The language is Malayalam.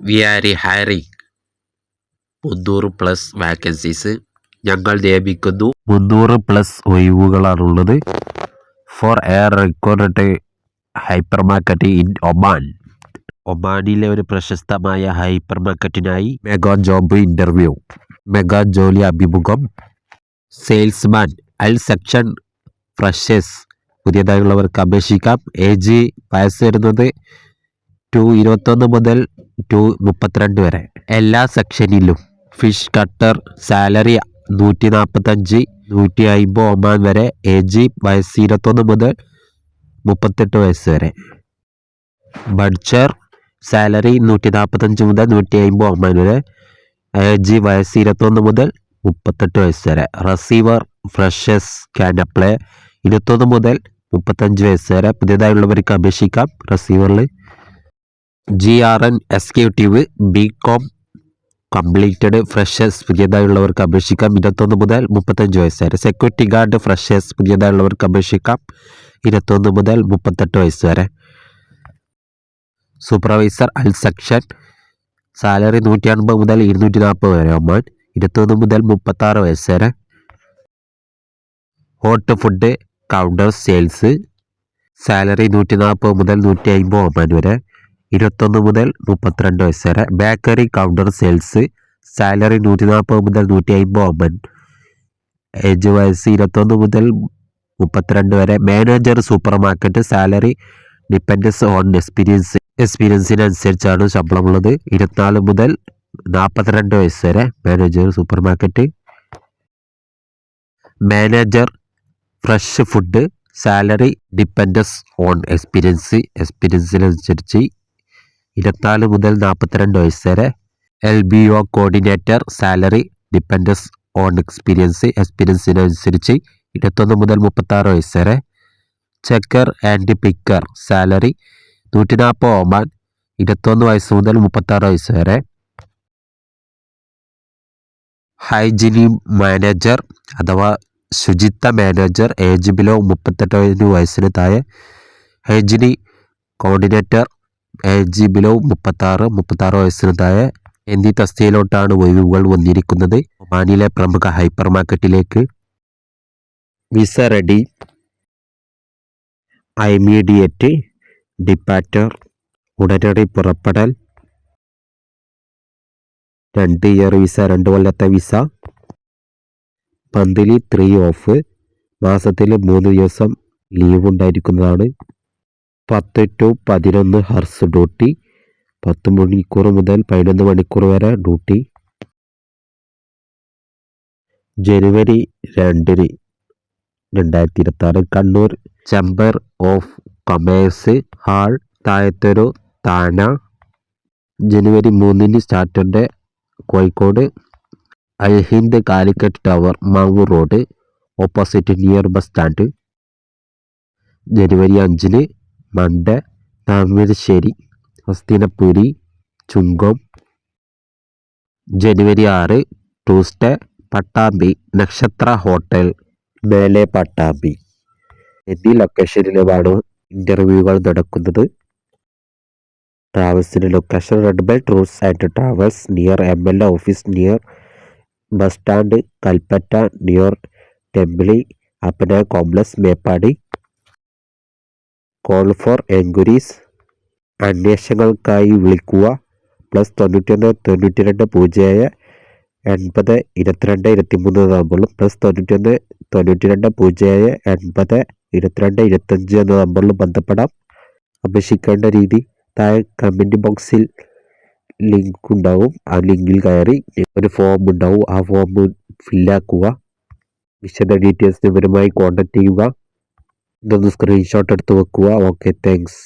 വി ആർ ഹയറിംഗ് മുന്നൂറ് പ്ലസ് വാക്കൻസീസ് ഞങ്ങൾ നിയമിക്കുന്നു. മുന്നൂറ് plus ഒഴിവുകളാണുള്ളത്. For air record hyper market in Oman. ഒമാനിലെ ഒരു പ്രശസ്തമായ ഹൈപ്പർ മാർക്കറ്റിനായി മെഗാ ജോബ് ഇന്റർവ്യൂ മെഗാ ജോലി അഭിമുഖം. Salesman all section freshers. പുതിയതായുള്ളവർക്ക് അപേക്ഷിക്കാം. ഏജ് വയസ്സ് വരുന്നത് ടു ഇരുപത്തൊന്ന് മുതൽ ടു മുപ്പത്തിരണ്ട് വരെ. എല്ലാ സെക്ഷനിലും ഫിഷ് കട്ടർ സാലറി നൂറ്റി നാൽപ്പത്തഞ്ച് നൂറ്റി അമ്പത് ഒമാൻ വരെ ഏജ് വയസ്സ് ഇരുപത്തൊന്ന് മുതൽ മുപ്പത്തെട്ട് വയസ്സ് വരെ. ബഡ്ജർ സാലറി നൂറ്റി നാൽപ്പത്തഞ്ച് മുതൽ നൂറ്റി അമ്പത് ഒമാൻ വരെ ഏജ് വയസ്സ് ഇരുപത്തൊന്ന് മുതൽ മുപ്പത്തെട്ട് വയസ്സ് വരെ. റസീവർ ഫ്രഷസ് ക്യാൻ അപ്ലൈ ഇരുപത്തൊന്ന് മുതൽ മുപ്പത്തഞ്ച് വയസ്സ് വരെ. പുതിയതായുള്ളവർക്ക് അപേക്ഷിക്കാം. റസീവറിൽ G R N executive B com completed freshers പുതിയതായുള്ളവർക്ക് അപേക്ഷിക്കാം. ഇരുപത്തൊന്ന് മുതൽ മുപ്പത്തഞ്ച് വയസ്സ് വരെ സെക്യൂരിറ്റി ഗാർഡ് ഫ്രഷേഴ്സ് പുതിയതായുള്ളവർക്ക് അപേക്ഷിക്കാം. ഇരുപത്തൊന്ന് മുതൽ മുപ്പത്തെട്ട് വയസ്സ് വരെ സൂപ്പർവൈസർ അൽ സെക്ഷൻ സാലറി നൂറ്റി അൻപത് മുതൽ ഇരുന്നൂറ്റി നാൽപ്പത് വരെ ഒമാൻ ഇരുപത്തൊന്ന് മുതൽ മുപ്പത്താറ് വയസ്സ് വരെ hot food counter sales salary നൂറ്റി നാൽപ്പത് മുതൽ നൂറ്റി അമ്പത് ഒമാൻ വരെ. ഇരുപത്തൊന്ന് മുതൽ മുപ്പത്തിരണ്ട് വയസ്സ് വരെ. ബേക്കറി കൗണ്ടർ സെയിൽസ് സാലറി നൂറ്റി നാൽപ്പത് മുതൽ നൂറ്റി അമ്പത് ഒമ്പൻ ഏജ് വയസ്സ് ഇരുപത്തൊന്ന് മുതൽ മുപ്പത്തിരണ്ട് വരെ. Manager super market salary dependence on experience എക്സ്പീരിയൻസിനനുസരിച്ചാണ് ശമ്പളമുള്ളത്. ഇരുപത്തിനാല് മുതൽ നാൽപ്പത്തിരണ്ട് വയസ്സ് വരെ. Manager super market manager fresh food salary dependence on experience എക്സ്പീരിയൻസിനനുസരിച്ച് ഇരുപത്തിനാല് മുതൽ നാൽപ്പത്തിരണ്ട് വയസ്സ് വരെ L B O coordinator salary dependence on experience എക്സ്പീരിയൻസിനനുസരിച്ച് ഇരുപത്തൊന്ന് മുതൽ മുപ്പത്താറ് വയസ്സ് വരെ ചെക്കർ ആൻഡ് പിക്കർ സാലറി നൂറ്റി നാൽപ്പത് ഒമാൻ ഇരുപത്തൊന്ന് വയസ്സ് മുതൽ മുപ്പത്താറ് വയസ്സ് വരെ ഹൈജീനി മാനേജർ അഥവാ ശുചിത്വ മാനേജർ ഏജ് ബിലോ മുപ്പത്തെട്ട് വയസ്സിന് താഴെ ഹൈജീനി കോർഡിനേറ്റർ ഏജ് ബിലോ മുപ്പത്താറ് മുപ്പത്താറ് വയസ്സിന് താഴെ എന്നീ തസ്തിയിലോട്ടാണ് ഒഴിവുകൾ വന്നിരിക്കുന്നത്. ഒമാനിലെ പ്രമുഖ ഹൈപ്പർ മാർക്കറ്റിലേക്ക് വിസ റെഡി. ഐമീഡിയറ്റ് ഡിപ്പാറ്റർ ഉടനടി പുറപ്പെടൽ. രണ്ട് ഇയർ വിസ രണ്ട് കൊല്ലത്തെ വിസ. മന്ത്ലി ത്രീ ഓഫ് മാസത്തിൽ മൂന്ന് ദിവസം ലീവ് ഉണ്ടായിരിക്കുന്നതാണ് പത്ത് ടു പതിനൊന്ന് ഹർസ് ഡ്യൂട്ടി. പത്ത് മണിക്കൂർ മുതൽ പതിനൊന്ന് മണിക്കൂർ വരെ ഡ്യൂട്ടി. ജനുവരി രണ്ടിന് രണ്ടായിരത്തി ഇരുപത്തി ആറ് Kannur chamber of commerce hall താഴത്തൊരു താന ജനുവരി മൂന്നിന് Saturday Kozhikode Alhind Calicut tower Mavoor road opposite near bus stand. ജനുവരി അഞ്ചിന് മൺഡേ താമരശ്ശേരി ഹസ്തിനപ്പുരി ചുങ്കം. ജനുവരി ആറ് ട്യൂസ്ഡേ പട്ടാമ്പി നക്ഷത്ര ഹോട്ടൽ മേലെ പട്ടാമ്പി. എന്നീ ലൊക്കേഷനിലുമാണ് ഇന്റർവ്യൂകൾ നടക്കുന്നത്. ട്രാവൽസിന്റെ location red bell tours and travels near M L A office near bus stand Kalpetta near ടെമ്പിളി Appana complex Meppadi call for enquiries അന്വേഷണങ്ങൾക്കായി വിളിക്കുക. പ്ലസ് തൊണ്ണൂറ്റൊന്ന് തൊണ്ണൂറ്റി രണ്ട് പൂജ്യം ഏഴ് എൺപത് ഇരുപത്തിരണ്ട് ഇരുപത്തിമൂന്ന് നമ്പറിലും പ്ലസ് തൊണ്ണൂറ്റൊന്ന് തൊണ്ണൂറ്റി രണ്ട് പൂജ്യം ഏഴ് എൺപത് ഇരുപത്തിരണ്ട് ഇരുപത്തഞ്ച് എന്ന നമ്പറിലും ബന്ധപ്പെടാം. അപേക്ഷിക്കേണ്ട രീതി താഴെ കമന്റ് ബോക്സിൽ ലിങ്ക് ഉണ്ടാവും. ആ ലിങ്കിൽ കയറി ഒരു ഫോം ഉണ്ടാവും. ആ ഫോം ഫില്ലാക്കുക വിശദ ഡീറ്റെയിൽസ് വിവരമായി കോണ്ടാക്ട് ചെയ്യുക. ഇതൊന്ന് സ്ക്രീൻഷോട്ട് എടുത്ത് വെക്കുക ഓക്കെ താങ്ക്സ്